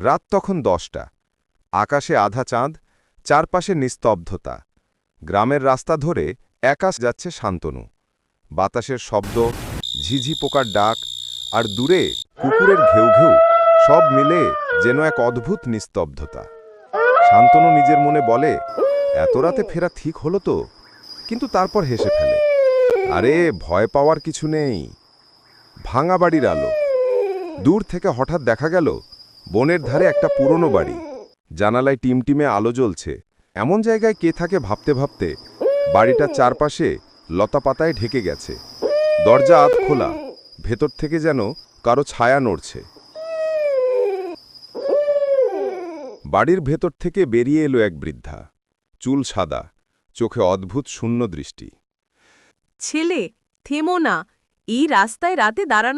রাত তখন দশটা। আকাশে আধা চাঁদ, চারপাশে নিস্তব্ধতা। গ্রামের রাস্তা ধরে একাশ যাচ্ছে শান্তনু। বাতাসের শব্দ, ঝিঝি পোকার ডাক, আর দূরে কুকুরের ঘেউ ঘেউ, সব মিলে যেন এক অদ্ভুত নিস্তব্ধতা। শান্তনু নিজের মনে বলে, এত রাতে ফেরা ঠিক হলো তো? কিন্তু তারপর হেসে ফেলে, আরে, ভয় পাওয়ার কিছু নেই। ভাঙা বাড়ির আলো। দূর থেকে হঠাৎ দেখা গেল বনের ধারে একটা পুরনো বাড়ি। জানালায় টিমটিমে আলো জ্বলছে। এমন জায়গায় কে থাকে ভাবতে ভাবতে বাড়িটার চারপাশে লতাপাতায় ঢেকে গেছে। দরজা আধ খোলা। ভেতর থেকে যেন কারও ছায়া নড়ছে। বাড়ির ভেতর থেকে বেরিয়ে এলো এক বৃদ্ধা। চুল সাদা, চোখে অদ্ভুত শূন্য দৃষ্টি। ছেলে, থেমো না। এই রাস্তায় রাতে দাঁড়ানো